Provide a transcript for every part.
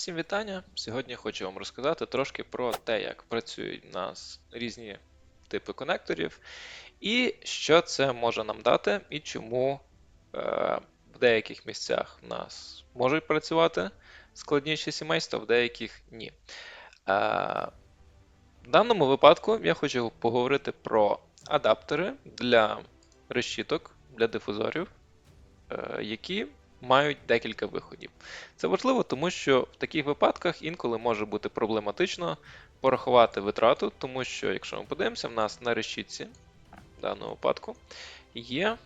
Всім вітання! Сьогодні хочу вам розказати трошки про те, як працюють у нас різні типи конекторів, і що це може нам дати, і чому е, в деяких місцях у нас можуть працювати складніші сімейства, в деяких ні. Е, в даному випадку я хочу поговорити про адаптери для решіток, для дифузорів, е, які мають декілька виходів. Це важливо, тому що в таких випадках інколи може бути проблематично порахувати витрату, тому що, якщо ми подивимося, в нас на решітці в даному випадку є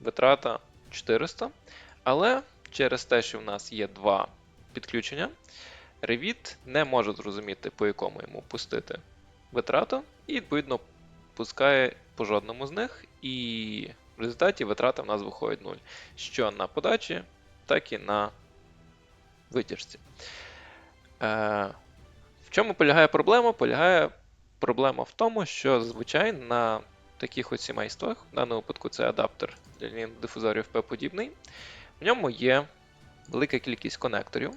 витрата 400, але через те, що в нас є два підключення, Revit не може зрозуміти, по якому йому пустити витрату, і, відповідно, пускає по жодному з них, і в результаті витрата в нас виходить 0. Що на подачі, так і на витяжці. Е, в чому полягає проблема? Полягає проблема в тому, що зазвичай на таких от сімействах, в даному випадку це адаптер для дифузорів P-подібний, в ньому є велика кількість конекторів,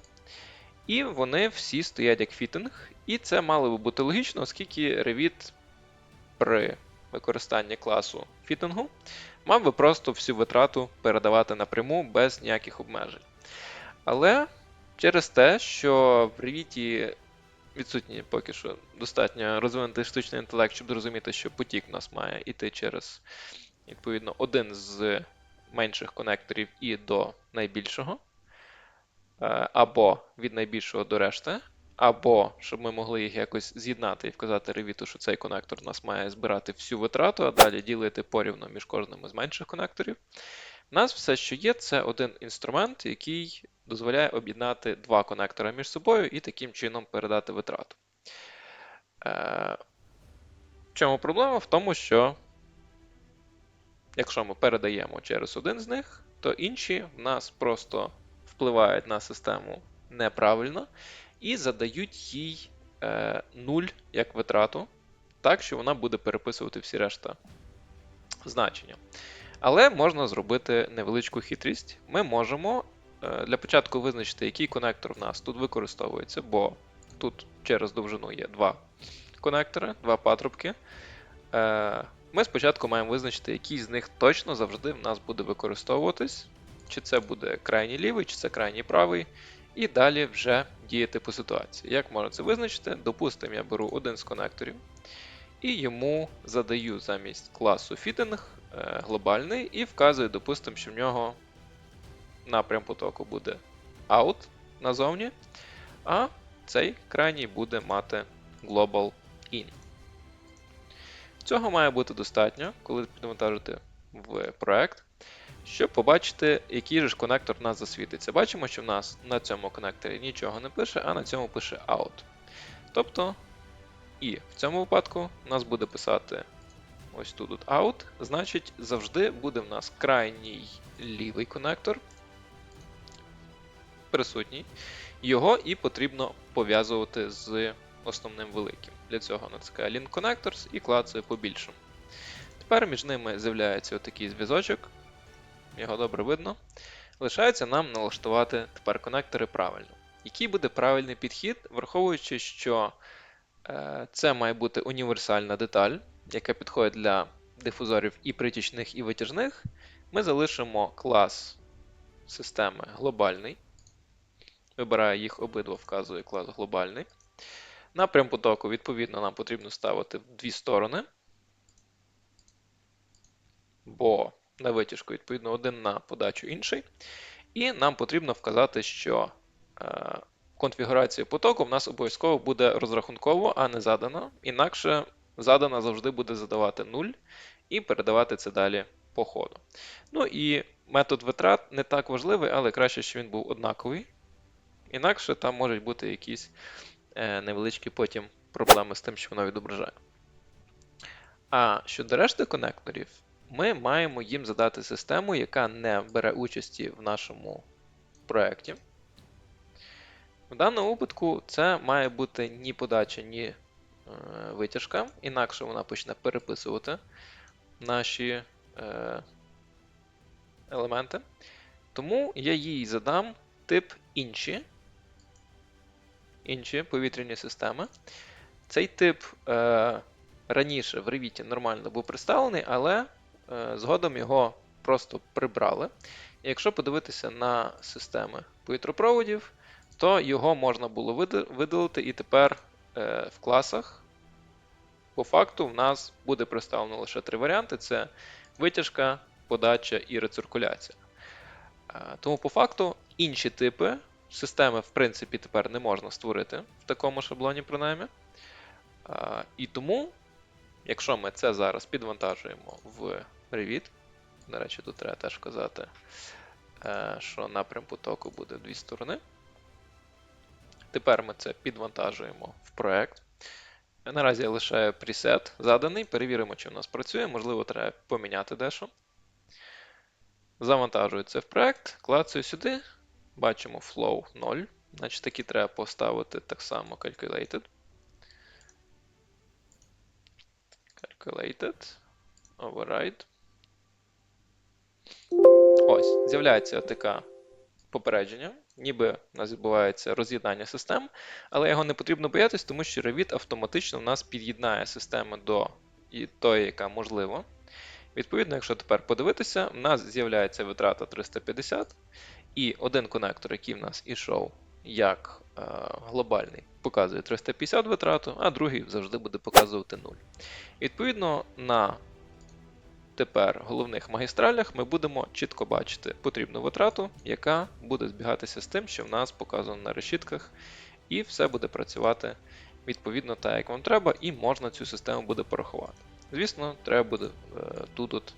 і вони всі стоять як фітинг, і це мало би бути логічно, оскільки Revit при використанні класу фітингу мав би просто всю витрату передавати напряму без ніяких обмежень. Але через те, що в Revit відсутній поки що достатньо розвинутий штучний інтелект, щоб зрозуміти, що потік у нас має йти через відповідно один з менших конекторів і до найбільшого, е, або від найбільшого до решти, або щоб ми могли їх якось з'єднати і вказати ревіту, що цей конектор у нас має збирати всю витрату, а далі ділити порівну між кожним з менших конекторів. У нас все, що є, це один інструмент, який дозволяє об'єднати два конектора між собою і таким чином передати витрату. Е, чому проблема? В тому, що якщо ми передаємо через один з них, то інші в нас просто впливають на систему неправильно і задають їй е, 0 як витрату, так що вона буде переписувати всі решта значення. Але можна зробити невеличку хитрість. Ми можемо е, для початку визначити, який конектор в нас тут використовується, бо тут через довжину є два конектори, два патрубки. Е, ми спочатку маємо визначити, який з них точно завжди в нас буде використовуватись. Чи це буде крайній лівий, чи це крайній правий. І далі вже діяти по ситуації. Як можна це визначити? Допустимо, я беру один з конекторів і йому задаю замість класу fitting е, глобальний і вказую, допустимо, що в нього напрям потоку буде out назовні, а цей крайній буде мати global in. Цього має бути достатньо, коли підвантажити в проект щоб побачити, який же ж конектор в нас засвітиться. Бачимо, що в нас на цьому конекторі нічого не пише, а на цьому пише out. Тобто, і в цьому випадку у нас буде писати ось тут от out, значить, завжди буде в нас крайній лівий конектор присутній. Його і потрібно пов'язувати з основним великим. Для цього натискаю Link Connectors і клацаю побільшому. Тепер між ними з'являється отакий зв'язочок, його добре видно. Лишається нам налаштувати тепер конектори правильно. Який буде правильний підхід, враховуючи, що е, це має бути універсальна деталь, яка підходить для дифузорів і притічних, і витяжних, ми залишимо клас системи глобальний. Вибираю їх обидва, вказує клас глобальний. Напрям потоку, відповідно, нам потрібно ставити в дві сторони. Бо на витяжку, відповідно, один на подачу інший. І нам потрібно вказати, що е, конфігурація потоку в нас обов'язково буде розрахунково, а не задана. Інакше задана завжди буде задавати 0 і передавати це далі по ходу. Ну і метод витрат не так важливий, але краще, щоб він був однаковий. Інакше там можуть бути якісь е, невеличкі потім проблеми з тим, що воно відображає. А щодо решти конекторів, ми маємо їм задати систему, яка не бере участі в нашому проєкті. В даному випадку це має бути ні подача, ні е, витяжка, інакше вона почне переписувати наші е, елементи. Тому я їй задам тип інші. інші повітряні системи. Цей тип е, раніше в Revit нормально був представлений, але згодом його просто прибрали. І якщо подивитися на системи повітропроводів, то його можна було видалити, і тепер е, в класах по факту в нас буде представлено лише три варіанти: це витяжка, подача і рециркуляція. Е, Тому по факту інші типи системи, в принципі, тепер не можна створити в такому шаблоні, принаймні. Е, І тому, якщо ми це зараз підвантажуємо в Revit, до речі, тут треба теж казати, е, що напрям потоку буде дві сторони. Тепер ми це підвантажуємо в проект. Наразі я лишаю пресет заданий, перевіримо, чи в нас працює, можливо, треба поміняти дещо. Завантажую це в проект, клацаю сюди, бачимо flow 0. Значить, такі треба поставити так само calculated. Calculated. Override. Ось, з'являється таке попередження, ніби у нас відбувається роз'єднання систем, але його не потрібно боятись, тому що Revit автоматично в нас під'єднає системи до тої, яка можлива. Відповідно, якщо тепер подивитися, у нас з'являється витрата 350, і один конектор, який в нас ішов як е, глобальний, показує 350 витрату, а другий завжди буде показувати 0. Відповідно, на тепер головних магістралях ми будемо чітко бачити потрібну витрату, яка буде збігатися з тим, що в нас показано на решітках, і все буде працювати відповідно так, як вам треба, і можна цю систему буде порахувати. Звісно, треба буде е, тут от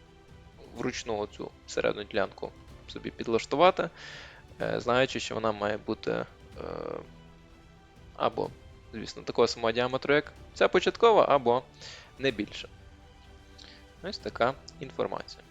вручну цю середню ділянку собі підлаштувати, е, знаючи, що вона має бути е, або, звісно, такого самого діаметру, як ця початкова, або не більше. Ось така інформація.